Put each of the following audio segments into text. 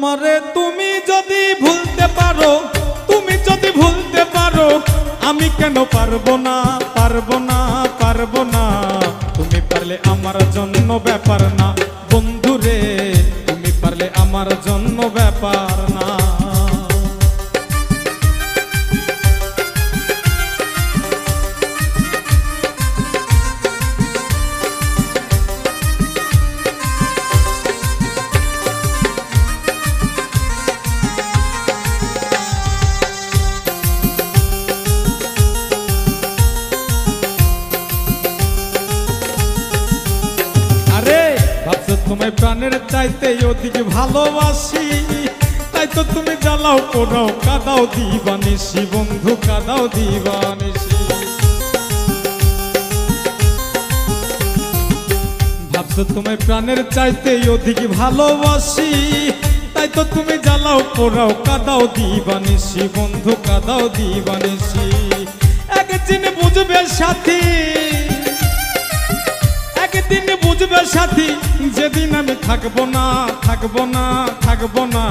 আমারে তুমি যদি ভুলতে পারো, তুমি যদি ভুলতে পারো, আমি কেন পারব না পারব না পারব না? তুমি পারলে আমার জন্য তোমায় প্রাণের চাইতে ওদিকে ভালোবাসি। তাই তো তুমি জ্বালাও, পোড়াও, কাদাও দিবানিসি বন্ধু, কাদাও দিবানিসি ভাবছ তোমায় প্রাণের চাইতে ওদিকে ভালোবাসি। তাই তো তুমি জ্বালাও, পোড়াও, কাদাও দিবানিসি বন্ধু, কাদাও দিবানিসি একদিন বুঝবে সাথী, একদিন বুঝবে সাথী, যেদিন আমি থাকব না থাকব না থাকব না।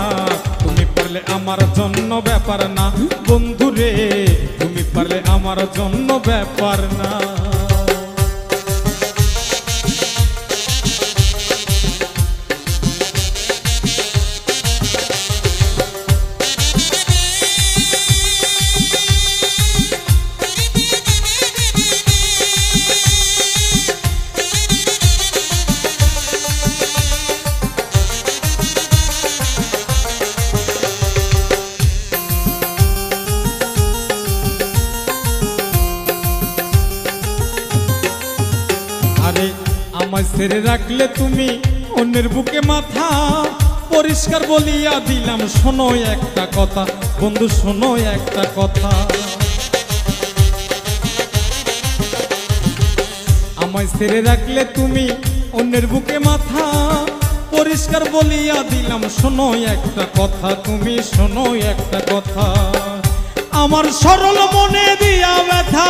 তুমি পারলে আমার জন্য ব্যাপার না। বন্ধুরে, তুমি পারলে আমার জন্য ব্যাপার না। আরে আমায় ছেড়ে রাখলে তুমি অন্যের বুকে মাথা। পরিষ্কার বলিয়া দিলাম, শোনো একটা কথা। বন্ধু, শোনো একটা কথা। আমায় ছেড়ে রাখলে তুমি অন্যের বুকে মাথা। পরিষ্কার বলিয়া দিলাম, শোনো একটা কথা। তুমি শোনো একটা কথা। আমার সরল মনে দিয়া ব্যথা।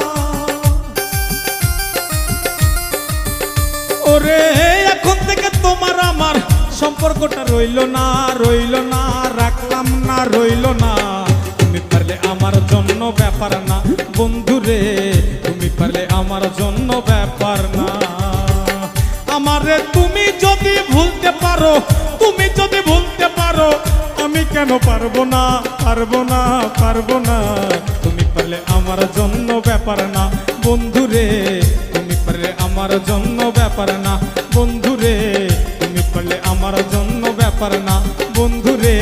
সম্পর্কটা রইল না রইল না, রাখলাম না, রইল না। তুমি পারলে আমার জন্য ব্যাপার না, বন্ধু রে, তুমি পারলে আমার জন্য ব্যাপার না। আমারে তুমি যদি ভুলতে পারো, তুমি যদি ভুলতে পারো, আমি কেন পারব না পারব না পারব না? তুমি পারলে আমার জন্য ব্যাপার না, বন্ধু রে, তুমি পারলে আমার জন্য ব্যাপার না, বন্ধু রে। তুমি পারলে আমার জন্য ব্যাপার না। বন্ধু রে,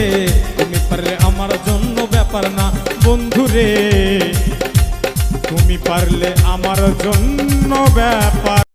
তুমি পারলে আমার জন্য ব্যাপার না। বন্ধু রে, তুমি পারলে আমার জন্য ব্যাপার